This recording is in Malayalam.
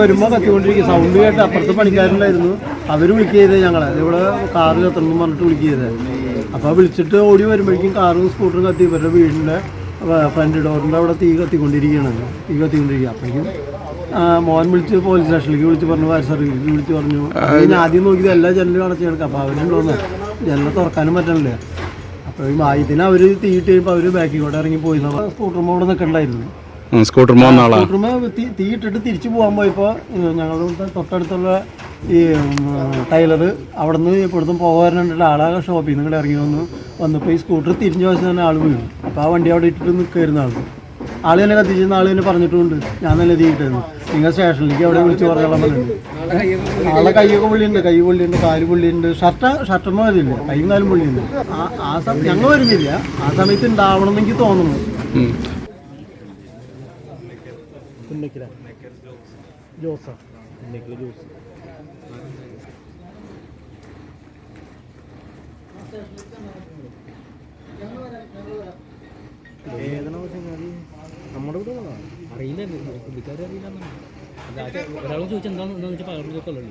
വരുമ്പോൾ കത്തിക്കൊണ്ടിരിക്കും. സൗണ്ട് കേട്ട് അപ്പുറത്ത് പണിക്കാരുണ്ടായിരുന്നു. അവർ വിളിക്കുകയത് ഞങ്ങളെ. ഇവിടെ കാറ് കത്തണമെന്ന് പറഞ്ഞിട്ട് വിളിക്കുകയത് അപ്പോൾ വിളിച്ചിട്ട് ഓടി വരുമ്പോഴേക്കും കാറും സ്കൂട്ടറും കത്തി. ഇവരുടെ വീടിന്റെ ഫ്രണ്ട് ഡോറിന്റെ അവിടെ തീ കത്തിക്കൊണ്ടിരിക്കുകയാണ്. തീ കത്തിക്കൊണ്ടിരിക്കുക. അപ്പോഴേക്കും മോൻ വിളിച്ച് പോലീസ് സ്റ്റേഷനിലേക്ക് വിളിച്ച് പറഞ്ഞു ഫയർ സർവീസിൽ വിളിച്ച് പറഞ്ഞു. ഞാൻ ആദ്യം നോക്കിയത് എല്ലാ ജനലും അടച്ചു കിടക്കാം അപ്പോൾ അവരുണ്ടോന്ന് ജനൽ തുറക്കാനും പറ്റണില്ല. അപ്പോൾ ഈ മായത്തിന് അവർ തീയിട്ട് കഴിയുമ്പോൾ അവർ ബാക്കിൽ കൂടെ ഇറങ്ങി പോയി. സ്കൂട്ടർ മോഡ് നിൽക്കണ്ടായിരുന്നു. സ്കൂട്ടർ സ്കൂട്ടറുമേ തീയിട്ടിട്ട് തിരിച്ചു പോകാൻ പോയപ്പോൾ ഞങ്ങളുടെ തൊട്ടടുത്തുള്ള ഈ ടൈലർ അവിടെ നിന്ന് ഇപ്പോഴത്തും പോകാറുണ്ട് ആളാകെ ഷോപ്പിൽ നിന്ന് ഇങ്ങോട്ട് ഇറങ്ങി വന്നു. വന്നപ്പോൾ ഈ സ്കൂട്ടർ തിരിഞ്ഞു വശം തന്നെ ആൾ വീണു. അപ്പോൾ ആ വണ്ടി അവിടെ ഇട്ടിട്ട് നിൽക്കായിരുന്നു ആൾ ആൾ തന്നെ കത്തിച്ചിരുന്ന ആൾ തന്നെ പറഞ്ഞിട്ടുണ്ട് ഞാൻ നല്ല തീയിട്ടായിരുന്നു നിങ്ങൾ സ്റ്റേഷനിലേക്ക് അവിടെ വിളിച്ച് പറഞ്ഞോളാൻ പറഞ്ഞിട്ടുണ്ട്. ആളെ കൈയൊക്കെ പുള്ളിയുണ്ട് കൈ പുള്ളിയുണ്ട് കാൽ പുള്ളിയുണ്ട് ഷർട്ട് ഷർട്ടൊന്നും വരില്ല കൈയും കാലും പുള്ളിയുണ്ട് ആ ആ സമയം ഞങ്ങൾ വരുന്നില്ല. ആ സമയത്ത് ഉണ്ടാവണമെന്ന് എനിക്ക് തോന്നുന്നു. ഉം. പുന്നക്കില ജോസ. വേദന ജോസ് നമ്മുടെ ഇവിടെ അറിയില്ല പുള്ളിക്കാരെ അറിയില്ല ഒരാളോട് ചോദിച്ചാൽ എന്താണെന്ന് വെച്ചാൽ പകർന്നു നോക്കല്ലോ